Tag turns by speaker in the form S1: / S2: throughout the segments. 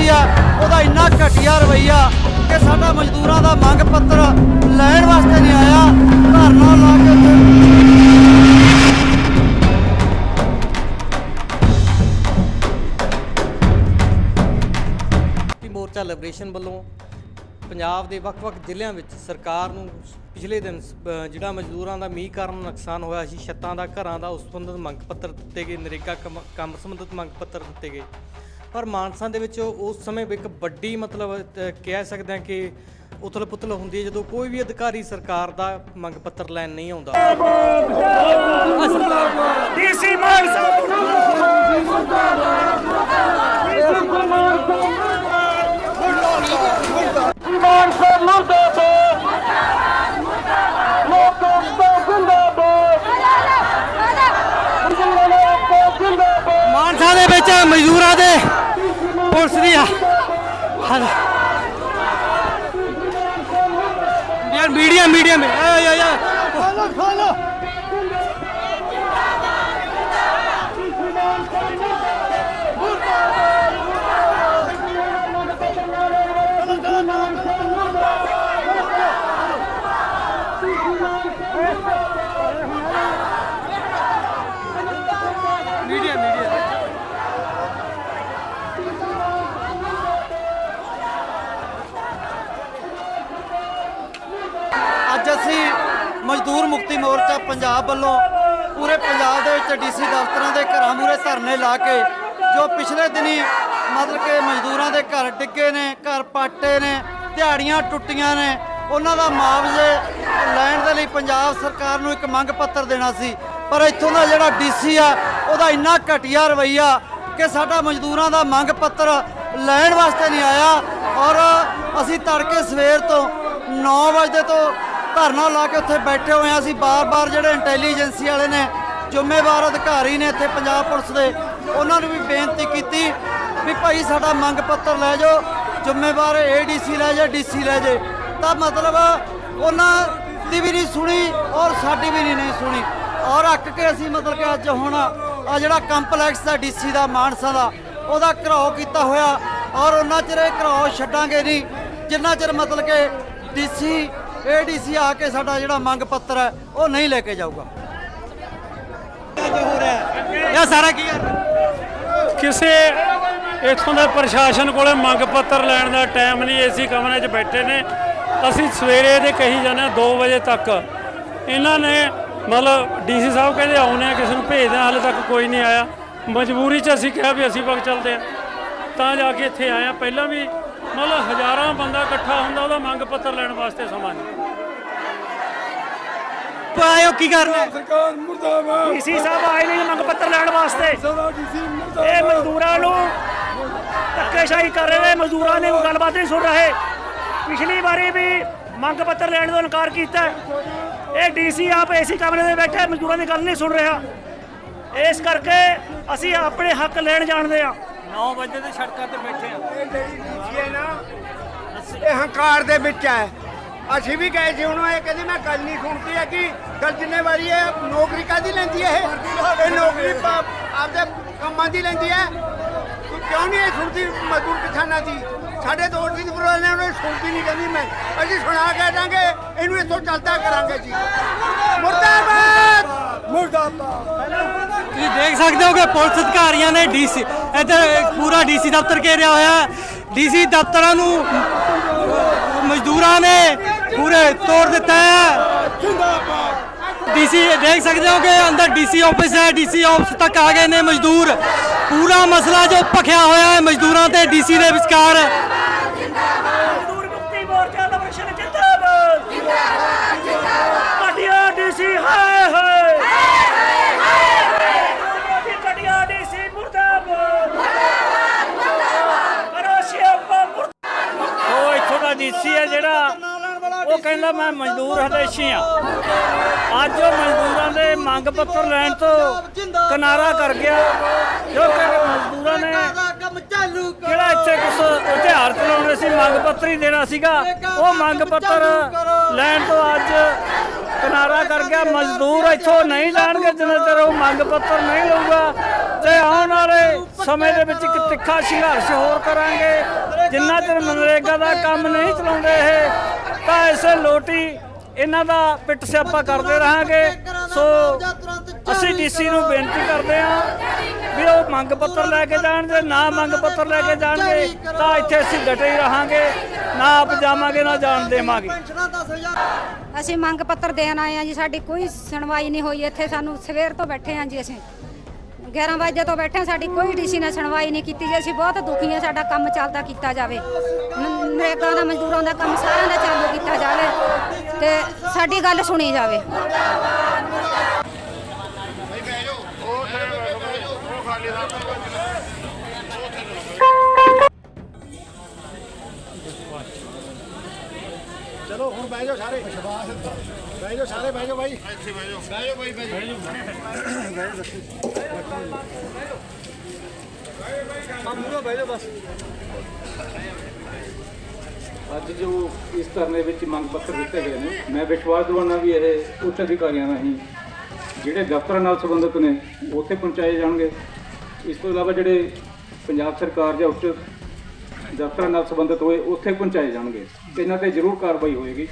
S1: ਘਟੀਆ ਰਵਈਆ ਕਿ ਸਾਡਾ ਮਜ਼ਦੂਰਾਂ ਦਾ ਮੰਗ ਪੱਤਰ ਲੈਣ ਵਾਸਤੇ ਨਹੀਂ ਆਇਆ ਧਰਨਾ ਲਾ ਕੇ
S2: ਮੋਰਚਾ ਲਿਬਰੇਸ਼ਨ ਵੱਲੋਂ ਪੰਜਾਬ ਦੇ ਵੱਖ-ਵੱਖ ਜ਼ਿਲ੍ਹਿਆਂ ਵਿੱਚ ਸਰਕਾਰ ਨੂੰ ਪਿਛਲੇ ਦਿਨ ਜਿਹੜਾ ਮਜ਼ਦੂਰਾਂ ਦਾ ਮੀਂਹ ਕਾਰਨ ਨੁਕਸਾਨ ਹੋਇਆ ਸੀ, ਛੱਤਾਂ ਦਾ, ਘਰਾਂ ਦਾ, ਉਸ ਸੰਬੰਧਿਤ ਮੰਗ ਪੱਤਰ ਦਿੱਤੇ ਗਏ, ਨਰੇਗਾ ਕੰਮ- ਕੰਮ ਸੰਬੰਧਿਤ ਮੰਗ ਪੱਤਰ ਦਿੱਤੇ ਗਏ। ਪਰ ਮਾਨਸਾ ਦੇ ਵਿੱਚ ਉਸ ਸਮੇਂ ਇੱਕ ਵੱਡੀ ਮਤਲਬ ਅ, ਕਹਿ ਸਕਦੇ ਹਾਂ ਕਿ ਉਥਲ-ਪੁਥਲ ਹੁੰਦੀ ਹੈ ਜਦੋਂ ਕੋਈ ਵੀ ਅਧਿਕਾਰੀ ਸਰਕਾਰ ਦਾ ਮੰਗ ਪੱਤਰ ਲੈਣ ਨਹੀਂ ਆਉਂਦਾ।
S3: ਡੀਸੀ ਮਾਨਸਾ ਦੇ
S2: ਵਿੱਚ ਮਜ਼ਦੂਰਾਂ ਦੇ ਪੁਲਿਸ ਦੀ ਆ ਹਾਂ ਯਾਰ ਮੀਡੀਆ ਮੀਡੀਆ ਮੇ ਆ ਆ ਆ
S1: ਖੋਲੋ ਖੋਲੋ ਅੱਜ ਅਸੀਂ ਮਜ਼ਦੂਰ ਮੁਕਤੀ ਮੋਰਚਾ ਪੰਜਾਬ ਵੱਲੋਂ ਪੂਰੇ ਪੰਜਾਬ ਦੇ ਵਿੱਚ ਡੀਸੀ ਦਫ਼ਤਰਾਂ ਦੇ ਘਰਾਂ ਮੂਹਰੇ ਧਰਨੇ ਲਾ ਕੇ, ਜੋ ਪਿਛਲੇ ਦਿਨੀ ਮਤਲਬ ਕਿ ਮਜ਼ਦੂਰਾਂ ਦੇ ਘਰ ਡਿੱਗੇ ਨੇ, ਘਰ ਪਾਟੇ ਨੇ, ਦਿਹਾੜੀਆਂ ਟੁੱਟੀਆਂ ਨੇ, ਉਹਨਾਂ ਦਾ ਮੁਆਵਜ਼ੇ ਲੈਣ ਦੇ ਲਈ ਪੰਜਾਬ ਸਰਕਾਰ ਨੂੰ ਇੱਕ ਮੰਗ ਪੱਤਰ ਦੇਣਾ ਸੀ। ਪਰ ਇੱਥੋਂ ਦਾ ਜਿਹੜਾ ਡੀਸੀ ਆ, ਉਹਦਾ ਇੰਨਾ ਘਟੀਆ ਰਵਈਆ ਕਿ ਸਾਡਾ ਮਜ਼ਦੂਰਾਂ ਦਾ ਮੰਗ ਪੱਤਰ ਲੈਣ ਵਾਸਤੇ ਨਹੀਂ ਆਇਆ। ਔਰ ਅਸੀਂ ਤੜਕੇ ਸਵੇਰ ਤੋਂ 9 ਵਜੇ ਤੋਂ ਧਰਨਾ ਲਾ ਕੇ ਉੱਥੇ ਬੈਠੇ ਹੋਏ ਆ ਅਸੀਂ। ਬਾਰ-ਬਾਰ ਜਿਹੜੇ ਇੰਟੈਲੀਜੈਂਸੀ ਵਾਲੇ ਨੇ, ਜ਼ਿੰਮੇਵਾਰ ਅਧਿਕਾਰੀ ਨੇ ਇੱਥੇ ਪੰਜਾਬ ਪੁਲਿਸ ਦੇ, ਉਹਨਾਂ ਨੂੰ ਵੀ ਬੇਨਤੀ ਕੀਤੀ ਵੀ ਭਾਈ ਸਾਡਾ ਮੰਗ ਪੱਤਰ ਲੈ ਜਾਓ, ਜ਼ਿੰਮੇਵਾਰ ਏਡੀਸੀ ਲੈ ਜਾ ਡੀਸੀ ਲੈ ਜੇ ਤਾਂ ਮਤਲਬ ਉਹਨਾਂ ਦੀ ਵੀ ਨਹੀਂ ਸੁਣੀ ਔਰ ਸਾਡੀ ਵੀ ਨਹੀਂ ਨਹੀਂ ਸੁਣੀ। ਔਰ ਅੱਕ ਕੇ ਅਸੀਂ ਮਤਲਬ ਕਿ ਅੱਜ ਹੁਣ ਆ ਜਿਹੜਾ ਕੰਪਲੈਕਸ ਦਾ ਡੀਸੀ ਦਾ, ਮਾਨਸਾ ਦਾ, ਉਹਦਾ ਘਰਾਓ ਕੀਤਾ ਹੋਇਆ। ਔਰ ਉਹਨਾਂ ਚਿਰ ਇਹ ਘਰਾਓ ਛੱਡਾਂਗੇ ਨਹੀਂ। ਜਿੰਨਾ ਚਿਰ ਮਤਲਬ ਕਿ ਡੀਸੀ ਏਡੀਸੀ ਆ ਕੇ ਸਾਡਾ ਜਿਹੜਾ ਮੰਗ ਪੱਤਰ ਹੈ, ਉਹ ਨਹੀਂ ਲੈ ਕੇ ਜਾਊਗਾ।
S2: ਇਹ ਸਾਰਾ ਕੀ ਹੈ?
S4: ਕਿਸੇ ਇੱਥੋਂ ਦੇ ਪ੍ਰਸ਼ਾਸਨ ਕੋਲੇ ਮੰਗ ਪੱਤਰ ਲੈਣ ਦਾ ਟਾਈਮ ਨਹੀਂ, ਏਸੀ ਕਮਰੇ 'ਚ ਬੈਠੇ ਨੇ। ਅਸੀਂ ਸਵੇਰੇ ਦੇ ਕਹੀ ਜਾਂਦੇ ਹਾਂ 2 ਵਜੇ ਤੱਕ। ਇਹਨਾਂ ਨੇ ਮਤਲਬ ਡੀਸੀ ਸਾਹਿਬ ਕਹਿੰਦੇ ਆਉਣੇ ਆ ਕਿਸੇ ਨੂੰ ਭੇਜਦੇ ਆ ਹਾਲੇ ਤੱਕ ਕੋਈ ਨਹੀਂ ਆਇਆ। ਮਜਬੂਰੀ 'ਚ ਅਸੀਂ ਕਿਹਾ ਵੀ ਅਸੀਂ ਵਕਤ ਚੱਲਦੇ ਆ ਤਾਂ ਜਾ ਕੇ ਇੱਥੇ ਆਏ ਆ ਪਹਿਲਾਂ ਵੀ ਮਤਲਬ ਹਜ਼ਾਰਾਂ ਬੰਦਾ ਇਕੱਠਾ ਹੁੰਦਾ ਉਹਦਾ ਮੰਗ ਪੱਤਰ ਲੈਣ ਵਾਸਤੇ ਸਮਾਂ ਨਹੀਂ।
S2: ਆਇਓ ਕੀ ਕਰਨਾ
S5: ਸਰਕਾਰ ਮੁਰਦਾਬਾਦ।
S3: ਡੀਸੀ ਸਾਹਿਬ ਆਏ ਨੇ ਮੰਗ ਪੱਤਰ ਲੈਣ ਵਾਸਤੇ।
S5: ਸਦਾ ਡੀਸੀ ਮੁਰਦਾਬਾਦ।
S3: ਇਹ ਮਜ਼ਦੂਰਾਂ ਨੂੰ ਧੱਕੇਸ਼ਾਹੀ ਕਰ ਰਹੇ ਨੇ ਮਜ਼ਦੂਰਾਂ ਨੇ ਗੱਲਬਾਤ ਨਹੀਂ ਸੁਣ ਰਹੇ। ਪਿਛਲੀ ਵਾਰੀ ਵੀ ਮੰਗ ਪੱਤਰ ਲੈਣ ਤੋਂ ਇਨਕਾਰ ਕੀਤਾ। ਇਹ ਡੀਸੀ ਆਪ ਏਸੀ ਕਮਰੇ ਦੇ ਬੈਠੇ ਮਜ਼ਦੂਰਾਂ ਦੀ ਗੱਲ ਨਹੀਂ ਸੁਣ ਰਿਹਾ। ਇਸ ਕਰਕੇ ਅਸੀਂ ਆਪਣੇ ਹੱਕ ਲੈਣ ਜਾਣਦੇ ਆ
S2: 9 ਵਜੇ ਤੇ ਸੜਕਾਂ ਤੇ ਬੈਠੇ ਆ।
S5: ਇਹ ਜਿਹੜੀ ਡੀਸੀ ਹੈ ਨਾ ਇਹ ਹੰਕਾਰ ਦੇ ਵਿੱਚ ਹੈ। ਅਸੀਂ ਵੀ ਗਏ ਸੀ ਉਹਨੂੰ ਇਹ ਕਹਿੰਦੀ ਮੈਂ ਗੱਲ ਨਹੀਂ ਸੁਣਦੀ ਹੈ ਕਿ ਗੱਲ ਜਿੰਨੇ ਵਾਰੀ ਇਹ ਨੌਕਰੀ ਕਾਦੀ ਲੈਂਦੀ ਹੈ ਇਹ? ਇਹ ਨੌਕਰੀ ਪ- ਆਪਦੇ ਕੰਮਾਂ ਦੀ ਲੈਂਦੀ ਹੈ। ਤੂੰ ਕਿਉਂ ਨਹੀਂ ਇਹ ਸੁਣਦੀ ਮਜ਼ਦੂਰ ਕਿਸਾਨਾਂ ਦੀ? ਸਾਡੇ ਦੋ ਦੀ ਬਰੋਲ ਨੇ ਉਹਨੇ ਸੁਣਦੀ ਨਹੀਂ ਕਹਿੰਦੀ ਮੈਂ। ਅਸੀਂ ਸੁਣਾ ਕੇ ਦਾਂਗੇ ਇਹਨੂੰ ਇੱਥੋਂ ਚੱਲਦਾ ਕਰਾਂਗੇ ਜੀ। ਮੁਰਦਾਬਾਦ! ਮੁਰਦਾਬਾਦ।
S2: ਤੁਸੀਂ ਦੇਖ ਸਕਦੇ ਹੋ ਕਿ ਪੁਲਿਸ ਅਧਿਕਾਰੀਆਂ ਨੇ ਡੀਸੀ ਇੱਧਰ ਪੂਰਾ ਡੀਸੀ ਦਫ਼ਤਰ ਘੇਰਿਆ ਹੋਇਆ। ਡੀਸੀ ਦਫ਼ਤਰਾਂ ਨੂੰ ਮਜ਼ਦੂਰਾਂ ਨੇ ਪੂਰੇ ਤੋੜ ਦਿੱਤਾ ਹੈ। ਡੀਸੀ, ਦੇਖ ਸਕਦੇ ਹੋ ਕਿ ਅੰਦਰ ਡੀਸੀ ਆਫਿਸ ਹੈ, ਡੀਸੀ ਆਫਿਸ ਤੱਕ ਆ ਗਏ ਨੇ ਮਜ਼ਦੂਰ। ਪੂਰਾ ਮਸਲਾ ਜੋ ਭਖਿਆ ਹੋਇਆ ਹੈ ਮਜ਼ਦੂਰਾਂ ਤੇ ਡੀਸੀ ਦੇ ਵਿਚਕਾਰ
S3: ਮਜ਼ਦੂਰ ਮੁਕਤੀ ਮੋਰਚਾ ਦਾ ਪ੍ਰਸ਼ਨ ਜਿੰਦਾਬਾਦ ਜਿੰਦਾਬਾਦ ਜਿੰਦਾਬਾਦ ਕਟਿਆ ਡੀਸੀ ਹਾਏ ਹਾਏ ਹਾਏ ਹਾਏ ਕਟਿਆ ਡੀਸੀ ਮੁਰਦਾਬਾਦ ਕਰੋ ਸ਼ਿਆਪਾ ਮੁਰਦਾਬਾਦ ਉਹ ਹੈ ਜਿਹੜਾ, ਉਹ ਕਹਿੰਦਾ ਮੈਂ ਮਜ਼ਦੂਰ ਹਦੇਸ਼ੀ ਆ ਅੱਜ ਉਹ ਮਜ਼ਦੂਰਾਂ ਦੇ ਮੰਗ ਪੱਤਰ ਲੈਣ ਤੋਂ ਕਿਨਾਰਾ ਕਰ ਗਿਆ। ਜੋ ਕਿ ਮਜ਼ਦੂਰਾਂ ਨੇ
S1: ਕੰਮ
S3: ਕਿਹੜਾ ਇੱਥੇ ਕੁਛ ਇਤਿਹਾਰ ਚਲਾਉਣੇ ਸੀ, ਮੰਗ ਪੱਤਰ ਹੀ ਦੇਣਾ ਸੀਗਾ। ਉਹ ਮੰਗ ਪੱਤਰ ਲੈਣ ਤੋਂ ਅੱਜ ਕਿਨਾਰਾ ਕਰ ਗਿਆ। ਮਜ਼ਦੂਰ ਇੱਥੋਂ ਨਹੀਂ ਜਾਣਗੇ ਜਿੰਨਾ ਚਿਰ ਉਹ ਮੰਗ ਪੱਤਰ ਨਹੀਂ ਲਊਗਾ। ਤੇ ਆਉਣ ਵਾਲੇ ਸਮੇਂ ਦੇ ਵਿੱਚ ਇੱਕ ਤਿੱਖਾ ਸੰਘਰਸ਼ ਹੋਰ ਕਰਾਂਗੇ। ਜਿੰਨਾ ਚਿਰ ਮਨਰੇਗਾ ਦਾ ਕੰਮ ਨਹੀਂ ਚਲਾਉਂਦੇ ਇਹ, ਤਾਂ ਇਸੇ ਲੋਟੀ ਇਹਨਾਂ ਦਾ ਪਿੱਟ ਸਿਆਪਾ ਕਰਦੇ ਰਹਾਂਗੇ। ਸੋ ਅਸੀਂ ਡੀਸੀ ਨੂੰ ਬੇਨਤੀ ਕਰਦੇ ਹਾਂ ਵੀ ਉਹ ਮੰਗ ਪੱਤਰ ਲੈ ਕੇ ਜਾਣ ਜੇ ਨਾ ਮੰਗ ਪੱਤਰ ਲੈ ਕੇ ਜਾਣਗੇ, ਤਾਂ ਇੱਥੇ ਅਸੀਂ ਡਟੇ ਹੀ ਰਹਾਂਗੇ। ਨਾ ਆਪ ਜਾਵਾਂਗੇ, ਨਾ ਜਾਣ ਦੇਵਾਂਗੇ।
S6: ਅਸੀਂ ਮੰਗ ਪੱਤਰ ਦੇਣ ਆਏ ਆ ਜੀ, ਸਾਡੀ ਕੋਈ ਸੁਣਵਾਈ ਨਹੀਂ ਹੋਈ, ਇੱਥੇ ਸਾਨੂੰ ਸਵੇਰ ਤੋਂ ਬੈਠੇ ਆ ਜੀ ਅਸੀਂ। 11 ਵਜੇ ਤੋਂ ਬੈਠੇ ਹਾਂ, ਸਾਡੀ ਕੋਈ ਡੀਸੀ ਨੇ ਸੁਣਵਾਈ ਨਹੀਂ ਕੀਤੀ ਜੀ। ਅਸੀਂ ਬਹੁਤ ਦੁਖੀ ਹਾਂ ਸਾਡਾ ਕੰਮ ਚੱਲਦਾ ਕੀਤਾ ਜਾਵੇ। ਨ- ਨਰੇਗਾ ਦਾ ਮਜ਼ਦੂਰਾਂ ਦਾ ਕੰਮ ਸਾਰਿਆਂ ਦਾ ਚਾਲੂ ਕੀਤਾ ਜਾਵੇ ਤੇ ਸਾਡੀ ਗੱਲ ਸੁਣੀ ਜਾਵੇ।
S5: ਬਹਿ ਜਾਓ ਸਾਰੇ। ਬਹਿ ਜਾਓ ਸਾਰੇ, ਬਹਿ ਜਾਓ ਬਾਈ। ਇੱਥੇ ਬਹਿ ਜਾਓ। ਬਹਿ ਜਾਓ। ਬਾਈ ਬਹਿ ਜਾਓ
S7: ਅੱਜ ਜੋ ਇਸ ਧਰਨੇ ਵਿੱਚ ਮੰਗ ਪੱਤਰ ਦਿੱਤੇ ਗਏ ਨੇ, ਮੈਂ ਵਿਸ਼ਵਾਸ ਦਿਵਾਉਣਾ ਵੀ ਇਹ ਉੱਚ ਅਧਿਕਾਰੀਆਂ ਰਾਹੀਂ, ਜਿਹੜੇ ਦਫ਼ਤਰਾਂ ਨਾਲ ਸੰਬੰਧਿਤ ਨੇ, ਉੱਥੇ ਪਹੁੰਚਾਏ ਜਾਣਗੇ। ਇਸ ਤੋਂ ਇਲਾਵਾ ਜਿਹੜੇ ਪੰਜਾਬ ਸਰਕਾਰ ਜਾਂ ਉੱਚ ਦਫ਼ਤਰਾਂ ਨਾਲ ਸੰਬੰਧਿਤ ਹੋਏ, ਉੱਥੇ ਪਹੁੰਚਾਏ ਜਾਣਗੇ। ਇਹਨਾਂ ਤੇ ਜ਼ਰੂਰ ਕਾਰਵਾਈ ਹੋਏਗੀ।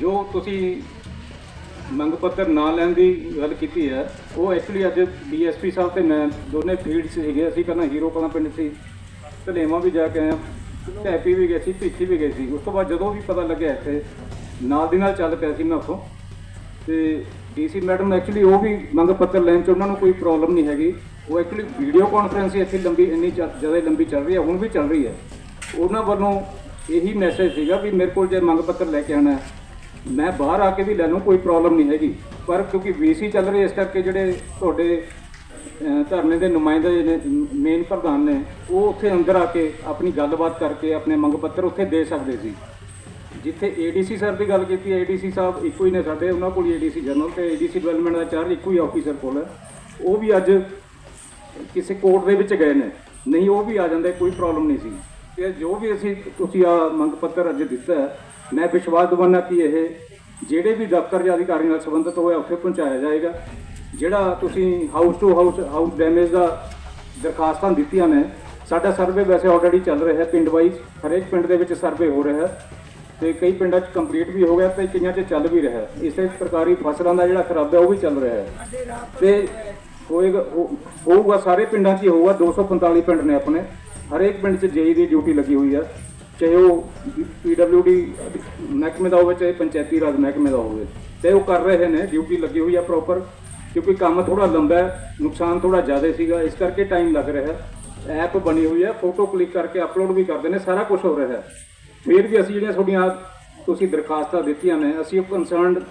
S7: ਜੋ ਤੁਸੀਂ ਮੰਗ ਪੱਤਰ ਨਾ ਲੈਣ ਦੀ ਗੱਲ ਕੀਤੀ ਹੈ, ਉਹ ਐਕਚੁਅਲੀ ਅੱਜ ਡੀਐਸਪੀ ਸਾਹਿਬ ਤੇ ਮੈਂ ਦੋਨੇ ਫੀਲਡ 'ਚ ਸੀਗੇ। ਅਸੀਂ ਪਹਿਲਾਂ ਹੀਰੋ ਕਲਾਂ ਪਿੰਡ ਸੀ। ਧਲੇਵਾਂ ਵੀ ਜਾ ਕੇ ਆਇਆ ਟੈਪੀ ਵੀ ਗਏ ਸੀ, ਭੀਖੀ ਵੀ ਗਏ ਸੀ। ਉਸ ਤੋਂ ਬਾਅਦ ਜਦੋਂ ਵੀ ਪਤਾ ਲੱਗਿਆ ਇੱਥੇ, ਨਾਲ ਦੀ ਨਾਲ ਚੱਲ ਪਿਆ ਸੀ ਮੈਂ ਉੱਥੋਂ। ਤੇ ਡੀਸੀ ਮੈਡਮ ਐਕਚੁਅਲੀ ਉਹ ਵੀ ਮੰਗ ਪੱਤਰ ਲੈਣ 'ਚ ਉਹਨਾਂ ਨੂੰ ਕੋਈ ਪ੍ਰੋਬਲਮ ਨਹੀਂ ਹੈਗੀ। ਉਹ ਐਕਚੁਅਲੀ ਵੀਡੀਓ ਕਾਨਫਰੰਸ ਇੱਥੇ ਲੰਬੀ, ਇੰਨੀ ਜ਼ਿਆਦਾ ਲੰਬੀ ਚੱਲ ਰਹੀ ਹੈ, ਹੁਣ ਵੀ ਚੱਲ ਰਹੀ ਹੈ। ਉਹਨਾਂ ਵੱਲੋਂ ਇਹੀ ਮੈਸੇਜ ਸੀਗਾ ਵੀ ਮੇਰੇ ਕੋਲ ਜੇ ਮੰਗ ਪੱਤਰ ਲੈ ਕੇ ਆਣਾ ਮੈਂ ਬਾਹਰ ਆ ਕੇ ਵੀ ਲੈ ਲਵਾਂ ਕੋਈ ਪ੍ਰੋਬਲਮ ਨਹੀਂ ਹੈਗੀ। ਪਰ ਕਿਉਂਕਿ ਵੀਸੀ ਚੱਲ ਰਹੀ ਇਸ ਕਰਕੇ ਜਿਹੜੇ ਤੁਹਾਡੇ ਧਰਨੇ ਦੇ ਨੁਮਾਇੰਦੇ ਨੇ ਮੇਨ ਪ੍ਰਧਾਨ ਨੇ, ਉਹ ਉੱਥੇ ਅੰਦਰ ਆ ਕੇ ਆਪਣੀ ਗੱਲਬਾਤ ਕਰਕੇ ਆਪਣੇ ਮੰਗ ਪੱਤਰ ਉੱਥੇ ਦੇ ਸਕਦੇ ਸੀ। ਜਿੱਥੇ ਏਡੀਸੀ ਸਰ ਦੀ ਗੱਲ ਕੀਤੀ ਏਡੀਸੀ ਸਾਹਿਬ ਇੱਕੋ ਹੀ ਨੇ ਸਾਡੇ, ਉਹਨਾਂ ਕੋਲ ਏਡੀਸੀ ਜਨਰਲ ਤੇ ਏਡੀਸੀ ਡਿਵੈਲਪਮੈਂਟ ਦਾ ਚਾਰਜ ਇੱਕੋ ਹੀ ਆਫੀਸਰ ਕੋਲ ਹੈ। ਉਹ ਵੀ ਅੱਜ ਕਿਸੇ ਕੋਰਟ ਦੇ ਵਿੱਚ ਗਏ ਨੇ। ਨਹੀਂ, ਉਹ ਵੀ ਆ ਜਾਂਦੇ, ਕੋਈ ਪ੍ਰੋਬਲਮ ਨਹੀਂ ਸੀ। ਤੇ ਜੋ ਵੀ ਅਸੀਂ ਤੁਸੀਂ ਆ ਮੰਗ ਪੱਤਰ ਅੱਜ ਦਿੱਤਾ ਮੈਂ ਵਿਸ਼ਵਾਸ ਦਿਵਾਉਣਾ ਕਿ ਇਹ ਜਿਹੜੇ ਵੀ ਦਫ਼ਤਰ ਜਾਂ ਅਧਿਕਾਰੀ ਨਾਲ ਸੰਬੰਧਿਤ ਹੋਇਆ, ਉੱਥੇ ਪਹੁੰਚਾਇਆ ਜਾਏਗਾ। ਜਿਹੜਾ ਤੁਸੀਂ house to house house damage ਦਾ ਦਰਖਾਸਤਾਂ ਦਿੱਤੀਆਂ ਨੇ, ਸਾਡਾ ਸਰਵੇ ਵੈਸੇ ਆਲਰੇਡੀ ਚੱਲ ਰਿਹਾ ਹੈ, ਪਿੰਡ ਵਾਈਜ਼ ਹਰੇਕ ਪਿੰਡ ਦੇ ਵਿੱਚ ਸਰਵੇ ਹੋ ਰਿਹਾ ਹੈ। ਤੇ ਕਈ ਪਿੰਡਾਂ 'ਚ ਕੰਪਲੀਟ ਵੀ ਹੋ ਗਿਆ ਤੇ ਕਈਆਂ 'ਚ ਚੱਲ ਵੀ ਰਿਹਾ ਇਸੇ ਪ੍ਰਕਾਰੀ ਫਸਲਾਂ ਦਾ ਜਿਹੜਾ ਖਰਾਬਾ, ਉਹ ਵੀ ਚੱਲ ਰਿਹਾ ਹੈ। ਤੇ ਹੋਏਗਾ ਹੋਊਗਾ, ਸਾਰੇ ਪਿੰਡਾਂ 'ਚ ਹੀ ਹੋਊਗਾ 245 ਪਿੰਡ ਨੇ ਆਪਣੇ। ਹਰੇਕ ਪਿੰਡ 'ਚ ਜੇਈ ਦੀ ਡਿਊਟੀ ਲੱਗੀ ਹੋਈ ਹੈ ਚਾਹੇ ਉਹ ਪੀਡਬਲਯੂਡੀ ਮਹਿਕਮੇ ਦਾ ਹੋਵੇ ਚਾਹੇ ਪੰਚਾਇਤੀ ਰਾਜ ਮਹਿਕਮੇ ਦਾ ਹੋਵੇ ਤੇ ਉਹ ਕਰ ਰਹੇ ਨੇ ਡਿਊਟੀ ਲੱਗੀ ਹੋਈ ਹੈ ਪ੍ਰੋਪਰ ਕਿਉਂਕਿ ਕੰਮ ਥੋੜਾ ਲੰਬਾ ਹੈ ਨੁਕਸਾਨ ਥੋੜਾ ਜ਼ਿਆਦਾ ਸੀਗਾ ਇਸ ਕਰਕੇ ਟਾਈਮ ਲੱਗ ਰਿਹਾ ਹੈ ਐਪ ਬਣੀ ਹੋਈ ਹੈ ਫੋਟੋ ਕਲਿੱਕ ਕਰਕੇ ਅਪਲੋਡ ਵੀ ਕਰਦੇ ਨੇ ਸਾਰਾ ਕੁਝ ਹੋ ਰਿਹਾ ਹੈ ਫਿਰ ਵੀ ਅਸੀਂ ਜਿਹੜੀਆਂ ਤੁਹਾਡੀਆਂ ਤੁਸੀਂ ਦਰਖਾਸਤਾਂ ਦਿੱਤੀਆਂ ਨੇ ਅਸੀਂ ਉਹ ਕੰਸਰਨਡ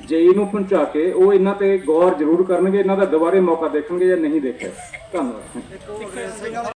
S7: ਜੇਈ ਨੂੰ ਪਹੁੰਚਾ ਕੇ ਉਹ ਇਹਨਾਂ ਤੇ ਗੌਰ ਜ਼ਰੂਰ ਕਰਨਗੇ ਇਹਨਾਂ ਦਾ ਦੁਬਾਰੇ ਮੌਕਾ ਦੇਖਣਗੇ ਜਾਂ ਨਹੀਂ ਦੇਖਿਆ ਧੰਨਵਾਦ